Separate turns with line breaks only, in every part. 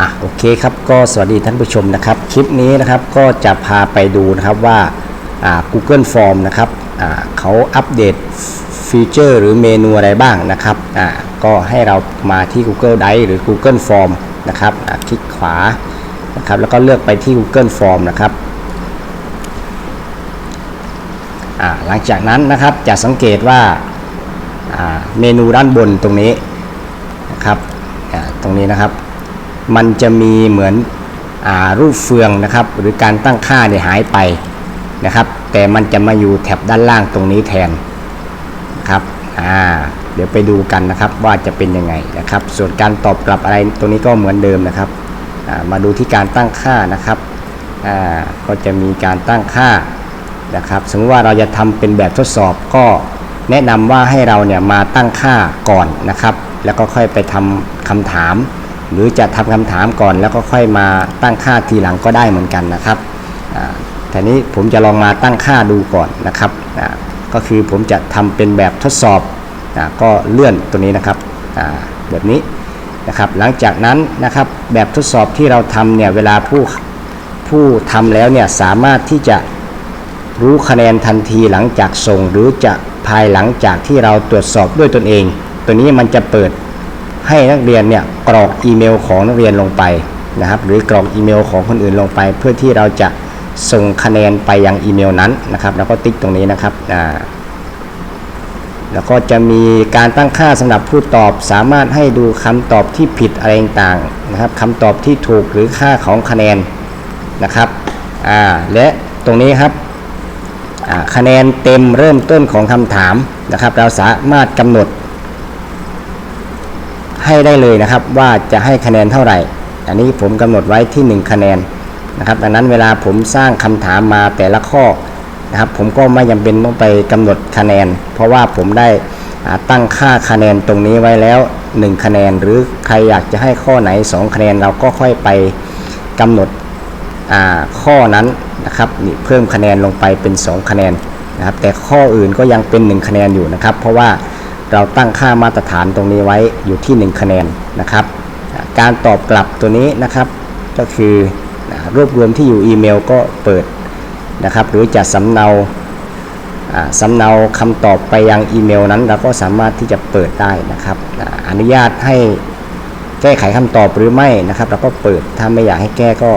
อะโอเคครับก็สวัสดีท่านผู้ชมนะครับ คลิปนี้นะครับก็จะพาไปดูนะครับว่าอ่า Google Form นะครับอ่าเขาอัปเดตฟีเจอร์ หรือเมนูอะไรบ้างนะครับอ่าก็ให้เรามาที่ Google Drive หรือ Google Form นะครับคลิกขวานะครับแล้วก็เลือกไปที่ Google Form นะครับอ่าหลังจากนั้นนะครับจะสังเกตว่าอ่าเมนูด้านบนตรงนี้นะครับอ่าตรงนี้นะครับ มันจะมีเหมือนอรูปเฟืองนะครับ หรือการตั้งค่าเนี่ยหายไปนะครับ แต่มันจะมาอยู่แถบด้านล่างตรงนี้แทนนะครับอ่าเดี๋ยวไปดูกันนะครับว่าจะเป็นยังไงนะครับ ส่วนการตอบกลับอะไรตรงนี้ก็เหมือนเดิมนะครับามาดูที่การตั้งค่านะครับก็จะมีการตั้งค่านะครับสมมติว่าเราจะทำเป็นแบบทดสอบก็แนะนำว่าให้เราเนี่ยมาตั้งค่าก่อนนะครับ แล้วก็ค่อยไปทำคำถาม หรือจะทำคำถามก่อนแล้วก็ค่อยมาตั้งค่าทีหลังก็ได้เหมือนกันนะครับอ่าแต่นี้ผมจะลองมาตั้งค่าดูก่อนนะครับก็คือผมจะทำเป็นแบบทดสอบอก็เลื่อนตัวนี้นะครับแบบนี้นะครับหลังจากนั้นนะครับแบบทดสอบที่เราทำเนี่ยเวลาผู้ผู้ทำแล้วเนี่ยสามารถที่จะรู้คะแนนทันทีหลังจากส่ง หรือจะภายหลังจากที่เราตรวจสอบด้วยตนเอง ตัวนี้มันจะเปิด ให้นักเรียนเนี่ยกรอกอีเมลของนักเรียนลงไปนะครับ หรือกรอกอีเมลของคนอื่นลงไป เพื่อที่เราจะส่งคะแนนไปยังอีเมลนั้นนะครับ แล้วก็ติ๊กตรงนี้นะครับอ่าแล้วก็จะมีการตั้งค่าสำหรับผู้ตอบสามารถให้ดูคำตอบที่ผิดอะไรต่างๆนะครับคำตอบที่ถูกหรือค่าของคะแนนนะครับอ่าและตรงนี้ครับคะแนนเต็มเริ่มต้นของคำถามนะครับ เราสามารถกำหนด ให้ได้เลยนะครับ ว่าจะให้คะแนนเท่าไหร่ อันนี้ผมกำหนดไว้ที่ 1 คะแนนนะครับดังนั้นเวลาผมสร้างคำถามมาแต่ละข้อนะครับ ผมก็ไม่จำเป็นต้องไปกำหนดคะแนน เพราะว่าผมได้ตั้งค่าคะแนนตรงนี้ไว้แล้ว 1 คะแนน หรือใครอยากจะให้ข้อไหน 2 คะแนนเราก็ค่อยไปกำหนดข้อนั้นนะครับนี่เพิ่มคะแนนลงไปเป็น 2 คะแนนนะครับแต่ข้ออื่นก็ยังเป็น 1 คะแนนอยู่นะครับ เพราะว่า เราตั้งค่ามาตรฐานตรงนี้ไว้อยู่ที่ 1 คะแนนนะครับ การตอบกลับตัวนี้นะครับ ก็คือรวบรวมที่อยู่อีเมลก็เปิดนะครับ หรือจะสำเนาสำเนาคำตอบไปยังอีเมลนั้นเราก็สามารถที่จะเปิดได้นะครับอนุญาตให้แก้ไขคำตอบหรือไม่นะครับ เราก็เปิดถ้าไม่อยากให้แก้ก็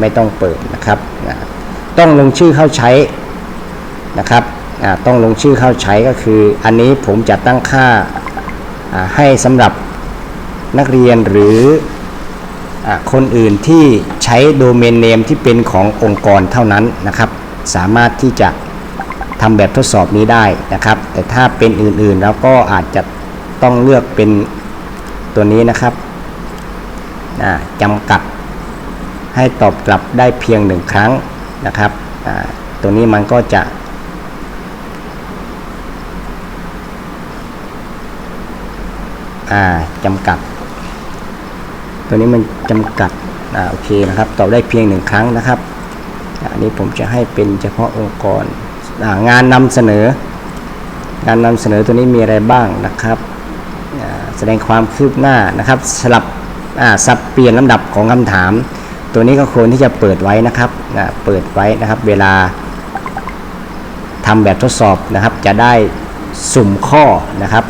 ไม่ต้องเปิดนะครับ ต้องลงชื่อเข้าใช้นะครับ ต้องลงชื่อเข้าใช้ก็คือ อันนี้ผมจะตั้งค่าให้สำหรับนักเรียนหรืออคนอื่นที่ใช้โดเมนเนมที่เป็นขององค์กรเท่านั้นนะครับ สามารถที่จะทำแบบทดสอบนี้ได้นะครับ แต่ถ้าเป็นอื่นๆ แล้วก็อาจจะต้องเลือกเป็นตัวนี้นะครับจำกัดให้ตอบกลับได้เพียงหนึ่งครั้งนะครับ ตัวนี้มันก็จะ อ่าจำกัด ตัวนี้มันจำกัดอ่าโอเคนะครับ ตอบได้เพียงหนึ่งครั้งนะครับอันนี้ผมจะให้เป็นเฉพาะองค์กรงานนำเสนอ งานนำเสนอตัวนี้มีอะไรบ้างนะครับ แสดงความคืบหน้านะครับสลับสับเปลี่ยนลำดับของคำถาม ตัวนี้ก็ควรที่จะเปิดไว้นะครับเปิดไว้นะครับ เวลาทำแบบทดสอบนะครับ จะได้ สุ่มข้อนะครับ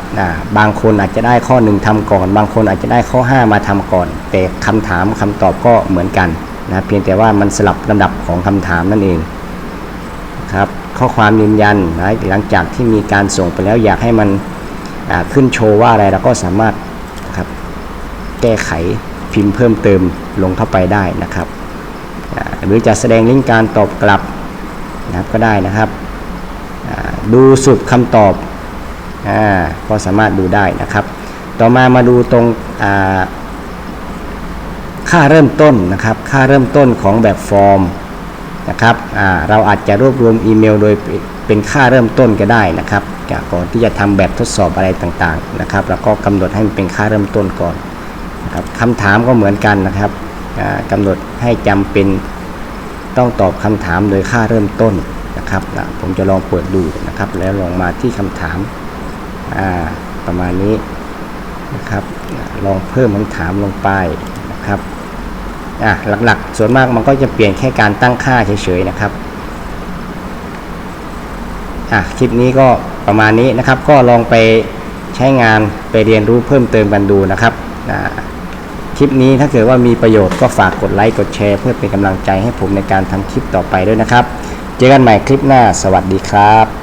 บางคนอาจจะได้ข้อหนึ่งทำก่อน บางคนอาจจะได้ข้อ 5 มาทำก่อน แต่คำถามคำตอบก็เหมือนกันนะเพียงแต่ว่ามันสลับลำดับของคำถามนั่นเองครับข้อความยืนยันนะหลังจากที่มีการส่งไปแล้วอยากให้มันขึ้นโชว์ว่าอะไรเราก็สามารถครับแก้ไขพิมพ์เพิ่มเติมลงเข้าไปได้นะครับหรือจะแสดงลิงก์การตอบกลับนะครับก็ได้นะครับดูสุดคำตอบ อาก็สามารถดูได้นะครับ ต่อมามาดูตรงอ่าค่าเริ่มต้นนะครับ ค่าเริ่มต้นของแบบฟอร์มนะครับอ่าเราอาจจะรวบรวมอีเมลโดยเป็นค่าเริ่มต้นก็ได้นะครับก่อนที่จะทำแบบทดสอบอะไรต่างๆนะครับ แล้วก็กำหนดให้มันเป็นค่าเริ่มต้นก่อนนะครับคำถามก็เหมือนกันนะครับอ่ากำหนดให้จำเป็นต้องตอบคำถามโดยค่าเริ่มต้นนะครับอะผมจะลองเปิดดูนะครับ แล้วลองมาที่คำถาม อ่าประมาณนี้นะครับลองเพิ่มคำถามลงไปนะครับอะหลักๆ ส่วนมากมันก็จะเปลี่ยนแค่การตั้งค่าเฉยๆนะครับอะคลิปนี้ก็ประมาณนี้นะครับ ก็ลองไปใช้งานไปเรียนรู้เพิ่มเติมกันดูนะครับอ่าคลิปนี้ถ้าเกิดว่ามีประโยชน์ก็ฝากกดไลค์กดแชร์ เพื่อเป็นกำลังใจให้ผมในการทำคลิปต่อไปด้วยนะครับ เจอกันใหม่คลิปหน้า สวัสดีครับ